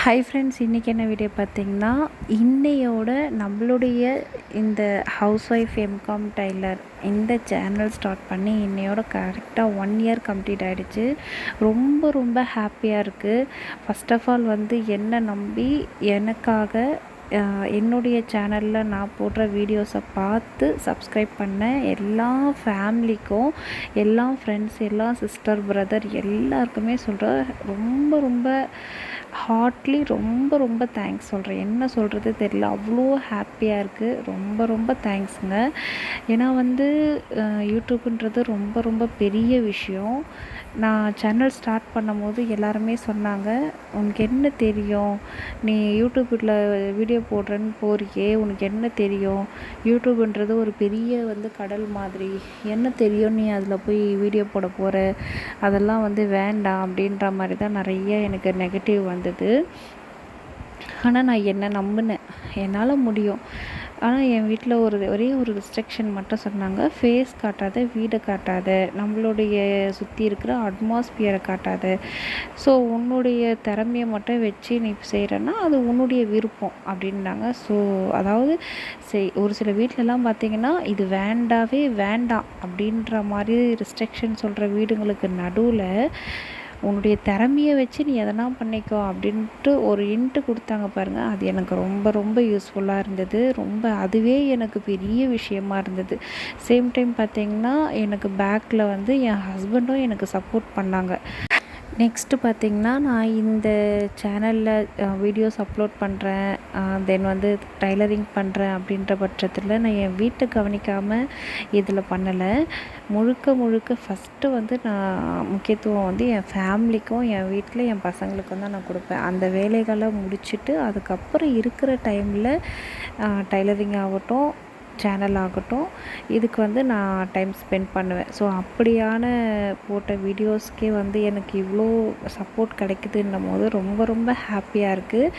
Hi friends இன்றைக்கி என்ன video பார்த்தீங்கன்னா இன்னையோட நம்மளுடைய இந்த ஹவுஸ் ஒய்ஃப் எம்காம் டைலர் இந்த சேனல் ஸ்டார்ட் பண்ணி இன்னையோட கரெக்டாக ஒன் இயர் கம்ப்ளீட் ஆகிடுச்சு ரொம்ப ரொம்ப ஹாப்பியாக இருக்குது ஃபஸ்ட் ஆஃப் ஆல் வந்து என்னை நம்பி எனக்காக என்னுடைய சேனலில் நான் போடுற வீடியோஸை பார்த்து சப்ஸ்கிரைப் பண்ண எல்லா ஃபேமிலிக்கும் எல்லா ஃப்ரெண்ட்ஸ் எல்லா சிஸ்டர் பிரதர் எல்லாருக்குமே சொல்கிற ரொம்ப ரொம்ப ஹார்ட்லி ரொம்ப ரொம்ப தேங்க்ஸ் சொல்கிறேன் என்ன சொல்கிறது தெரியல. அவ்வளோ ஹாப்பியாக இருக்குது ரொம்ப ரொம்ப தேங்க்ஸுங்க ஏன்னா வந்து யூடியூப்ன்றது ரொம்ப ரொம்ப பெரிய விஷயம். நான் சேனல் ஸ்டார்ட் பண்ணும்போது எல்லாருமே சொன்னாங்க உனக்கு என்ன தெரியும்? நீ யூடியூப்பில் வீடியோ போடுறேன்னு போறியே உனக்கு என்ன தெரியும்? யூடியூப்ன்றது ஒரு பெரிய வந்து கடல் மாதிரி. என்ன தெரியும் நீ அதில் போய் வீடியோ போட போகிற அதெல்லாம் வந்து வேண்டாம் அப்படின்ற மாதிரி தான் நிறைய எனக்கு நெகட்டிவ் வந்தது. ஆனால் நான் என்ன நம்பினேன்? என்னால் முடியும். ஆனால் என் வீட்டில் ஒரு ஒரே ஒரு ரெஸ்ட்ரிக்ஷன் மட்டும் சொன்னாங்க. ஃபேஸ் காட்டாத வீடை காட்டாத நம்மளுடைய சுற்றி இருக்கிற அட்மாஸ்பியரை காட்டாத. ஸோ உன்னுடைய திறமையை மட்டும் வச்சு நீ செய்கிறேன்னா அது உன்னுடைய விருப்பம் அப்படின்னாங்க. ஸோ அதாவது செய் ஒரு சில வீட்டிலலாம் பார்த்தீங்கன்னா இது வேண்டாவே வேண்டாம் அப்படின்ற மாதிரி ரெஸ்ட்ரிக்ஷன் சொல்கிற வீடுங்களுக்கு நடுவில் உன்னுடைய திறமையை வச்சு நீ எதனா பண்ணிக்கோ அப்படின்ட்டு ஒரு இன்ட்டு கொடுத்தாங்க பாருங்கள் அது எனக்கு ரொம்ப ரொம்ப யூஸ்ஃபுல்லாக இருந்தது. ரொம்ப அதுவே எனக்கு பெரிய விஷயமா இருந்தது. சேம் டைம் பார்த்தீங்கன்னா எனக்கு பேக்கில் வந்து என் ஹஸ்பண்டும் எனக்கு சப்போர்ட் பண்ணாங்க. நெக்ஸ்ட்டு பார்த்தீங்கன்னா நான் இந்த சேனலில் வீடியோஸ் அப்லோட் பண்ணுறேன் தென் வந்து டைலரிங் பண்ணுறேன் அப்படின்ற பட்சத்தில் நான் என் வீட்டை கவனிக்காமல் இதில் பண்ணலை. முழுக்க முழுக்க ஃபஸ்ட்டு வந்து நான் முக்கியத்துவம் வந்து என் ஃபேமிலிக்கும் என் வீட்டில் என் பசங்களுக்கும் தான் நான் கொடுப்பேன். அந்த வேலைகளை முடிச்சுட்டு அதுக்கப்புறம் இருக்கிற டைமில் டைலரிங் ஆகட்டும் சேனல் ஆகட்டும். இதுக்கு வந்து நான் டைம் ஸ்பெண்ட் பண்ணுவேன். ஸோ அப்படியான போட்ட வீடியோஸ்க்கே வந்து எனக்கு இவ்வளோ சப்போர்ட் கிடைக்குதுன்னும் போது ரொம்ப ரொம்ப ஹாப்பியாக இருக்குது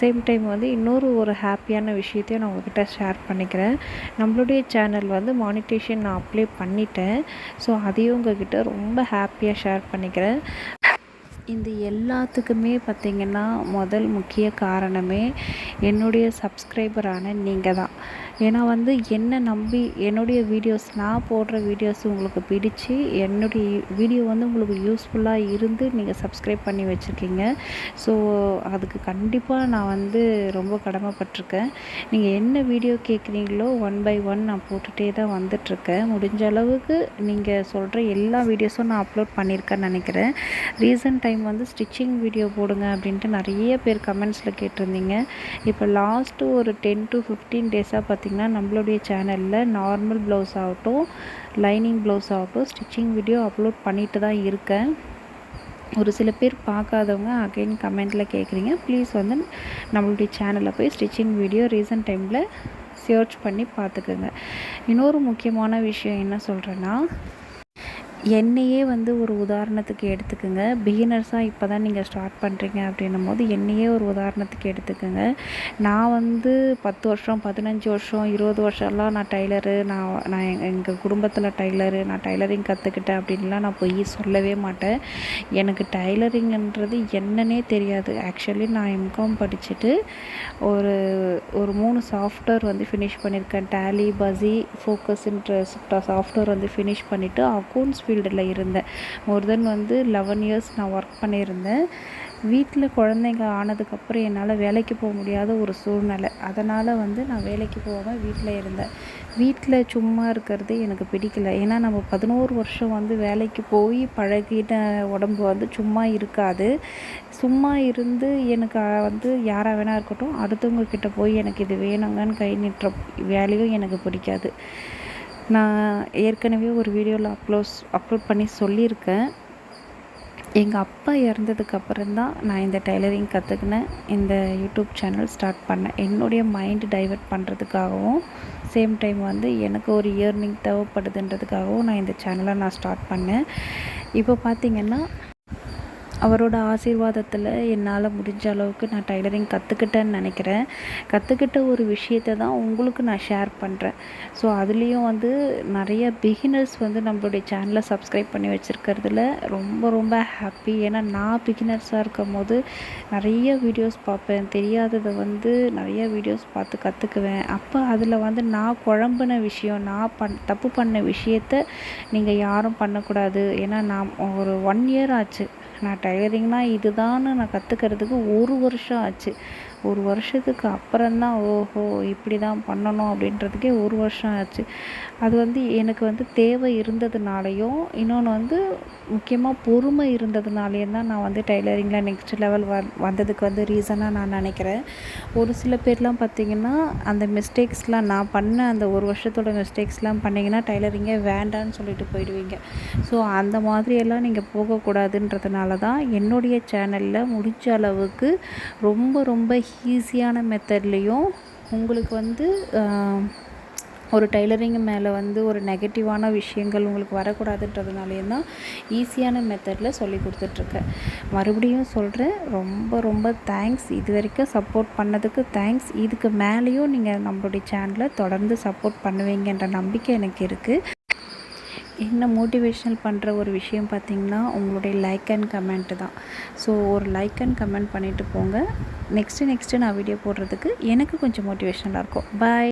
சேம் டைம் வந்து இன்னொரு ஒரு ஹாப்பியான விஷயத்தையும் நான் உங்ககிட்ட ஷேர் பண்ணிக்கிறேன். நம்மளுடைய சேனல் வந்து மானிட்டேஷன் நான் அப்ளை பண்ணிட்டேன். ஸோ அதையும் உங்ககிட்ட ரொம்ப ஹாப்பியாக ஷேர் பண்ணிக்கிறேன். இந்த எல்லாத்துக்குமே பார்த்திங்கன்னா முதல் முக்கிய காரணமே என்னுடைய சப்ஸ்கிரைபரான நீங்கள் தான் ஏன்னா வந்து என்னை நம்பி என்னுடைய வீடியோஸ் நான் போடுற வீடியோஸ் உங்களுக்கு பிடிச்சு என்னுடைய வீடியோ வந்து உங்களுக்கு யூஸ்ஃபுல்லாக இருந்து நீங்கள் சப்ஸ்கிரைப் பண்ணி வச்சுருக்கீங்க. ஸோ அதுக்கு கண்டிப்பாக நான் வந்து ரொம்ப கடமைப்பட்டிருக்கேன். நீங்கள் என்ன வீடியோ கேட்குறீங்களோ ஒன் பை ஒன் நான் போட்டுகிட்டே தான் வந்துட்டுருக்கேன். முடிஞ்ச அளவுக்கு நீங்கள் சொல்கிற எல்லா வீடியோஸும் நான் அப்லோட் பண்ணியிருக்கேன்னு நினைக்கிறேன். ரீசன்ட் டைம் வந்து ஸ்டிச்சிங் வீடியோ போடுங்க அப்படின்ட்டு நிறைய பேர் கமெண்ட்ஸில் கேட்டிருந்தீங்க. இப்போ லாஸ்ட்டு ஒரு டென் டு ஃபிஃப்டீன் டேஸாக பார்த்திங்கன்னா நம்மளுடைய சேனலில் நார்மல் ப்ளவுஸ் ஆகட்டும் லைனிங் ப்ளவுஸ் ஆகட்டும் ஸ்டிச்சிங் வீடியோ அப்லோட் பண்ணிட்டு தான் இருக்கேன். ஒரு சில பேர் பார்க்காதவங்க அகைன் கமெண்ட்டில் கேட்குறீங்க. ப்ளீஸ் வந்து நம்மளுடைய சேனலில் போய் ஸ்டிச்சிங் வீடியோ ரீசன்ட் டைமில் சர்ச் பண்ணி பார்த்துக்குங்க. இன்னொரு முக்கியமான விஷயம் என்ன சொல்கிறேன்னா என்னையே வந்து ஒரு உதாரணத்துக்கு எடுத்துக்கோங்க. பிகினர்ஸாக இப்போ தான் நீங்கள் ஸ்டார்ட் பண்ணுறீங்க அப்படின்னும் போது என்னையே ஒரு உதாரணத்துக்கு எடுத்துக்கோங்க. நான் வந்து பத்து வருஷம் பதினஞ்சு வருஷம் இருபது வருஷம்லாம் நான் டைலரு நான் நான் எங்கள் குடும்பத்தில் டைலரு நான் டைலரிங் கற்றுக்கிட்டேன் அப்படின்லாம் நான் போய் சொல்லவே மாட்டேன். எனக்கு டைலரிங்ன்றது என்னன்னே தெரியாது. ஆக்சுவலி நான் எம்காம் படிச்சுட்டு ஒரு ஒரு மூணு சாஃப்ட்வேர் வந்து ஃபினிஷ் பண்ணியிருக்கேன். டேலி பசி ஃபோக்கஸ்ன்ற சாஃப்ட்வேர் வந்து ஃபினிஷ் பண்ணிவிட்டு அக்கௌண்ட்ஸ் ஃபீல்டில் இருந்தேன். மோர் தென் வந்து லெவன் இயர்ஸ் நான் ஒர்க் பண்ணியிருந்தேன். வீட்டில் குழந்தைங்க ஆனதுக்கப்புறம் என்னால் வேலைக்கு போக முடியாத ஒரு சூழ்நிலை. அதனால் வந்து நான் வேலைக்கு போகாமல் வீட்டில் இருந்தேன். வீட்டில் சும்மா இருக்கிறது எனக்கு பிடிக்கல. ஏன்னா நம்ம பதினோரு வருஷம் வந்து வேலைக்கு போய் பழகின உடம்பு வந்து சும்மா இருக்காது. சும்மா இருந்து எனக்கு வந்து யாராக வேணா இருக்கட்டும் அடுத்தவங்க கிட்ட போய் எனக்கு இது வேணுங்கன்னு கை நீட்டுற வேலையும் எனக்கு பிடிக்காது. நான் ஏற்கனவே ஒரு வீடியோவில் அப்லோஸ் அப்லோட் பண்ணி சொல்லியிருக்கேன். எங்கள் அப்பா இறந்ததுக்கப்புறம் தான் நான் இந்த டைலரிங் கற்றுக்கினேன் இந்த யூடியூப் சேனல் ஸ்டார்ட் பண்ணேன். என்னுடைய மைண்ட் டைவர்ட் பண்ணுறதுக்காகவும் சேம் டைம் வந்து எனக்கு ஒரு இயர்னிங் தேவைப்படுதுன்றதுக்காகவும் நான் இந்த சேனலை நான் ஸ்டார்ட் பண்ணேன். இப்போ பார்த்திங்கன்னா அவரோட ஆசீர்வாதத்தில் என்னால் முடிஞ்ச அளவுக்கு நான் டைலரிங் கற்றுக்கிட்டேன்னு நினைக்கிறேன். கற்றுக்கிட்ட ஒரு விஷயத்தை தான் உங்களுக்கு நான் ஷேர் பண்ணுறேன் ஸோ அதுலேயும் வந்து நிறைய பிகினர்ஸ் வந்து நம்மளுடைய சேனலை சப்ஸ்கிரைப் பண்ணி வச்சுருக்கிறதுல ரொம்ப ரொம்ப ஹாப்பி ஏன்னா நான் பிகினர்ஸாக இருக்கும் போது நிறைய வீடியோஸ் பார்ப்பேன். தெரியாததை வந்து நிறைய வீடியோஸ் பார்த்து கற்றுக்குவேன் அப்போ அதில் வந்து நான் குழம்புன விஷயம் நான் பண் தப்பு பண்ண விஷயத்த நீங்கள் யாரும் பண்ணக்கூடாது. ஏன்னா நான் ஒரு ஒன் இயர் ஆச்சு. நான் டைலரிங்னால் இதுதான்னு நான் கற்றுக்கிறதுக்கு ஒரு வருஷம் ஆச்சு. ஒரு வருஷத்துக்கு அப்புறம்தான் ஓஹோ இப்படி தான் பண்ணணும் அப்படின்றதுக்கே ஒரு வருஷம் ஆச்சு. அது வந்து எனக்கு வந்து தேவை இருந்ததுனாலையும் இன்னொன்று வந்து முக்கியமாக பொறுமை இருந்ததுனாலேயும் தான் நான் வந்து டைலரிங்கில் நெக்ஸ்ட் லெவல் வ வந்ததுக்கு வந்து ரீசனாக நான் நினைக்கிறேன். ஒரு சில பேர்லாம் பார்த்திங்கன்னா அந்த மிஸ்டேக்ஸ்லாம் நான் பண்ண அந்த ஒரு வருஷத்தோட மிஸ்டேக்ஸ்லாம் பண்ணிங்கன்னா டைலரிங்கே வேண்டான்னு சொல்லிட்டு போயிடுவீங்க. ஸோ அந்த மாதிரியெல்லாம் நீங்கள் போகக்கூடாதுன்றதுனால தான் என்னுடைய சேனலில் முடிஞ்ச அளவுக்கு ரொம்ப ரொம்ப ஈஸியான மெத்தட்லேயும் உங்களுக்கு வந்து ஒரு டைலரிங் மேலே வந்து ஒரு நெகட்டிவான விஷயங்கள் உங்களுக்கு வரக்கூடாதுன்றதுனாலேயும் தான் ஈஸியான மெத்தடில் சொல்லி கொடுத்துட்ருக்கேன். மறுபடியும் சொல்கிறேன் ரொம்ப ரொம்ப தேங்க்ஸ் இது வரைக்கும் சப்போர்ட் பண்ணதுக்கு தேங்க்ஸ் இதுக்கு மேலேயும் நீங்கள் நம்மளுடைய சேனலை தொடர்ந்து சப்போர்ட் பண்ணுவீங்கன்ற நம்பிக்கை எனக்கு இருக்குது என்ன மோட்டிவேஷனல் பண்ணுற ஒரு விஷயம் பார்த்திங்கன்னா உங்களுடைய லைக் அண்ட் கமெண்ட்டு தான். ஸோ ஒரு லைக் அண்ட் கமெண்ட் பண்ணிவிட்டு போங்க. நெக்ஸ்ட்டு நெக்ஸ்ட்டு நான் வீடியோ போடுறதுக்கு எனக்கு கொஞ்சம் மோட்டிவேஷனாக இருக்கும். பாய்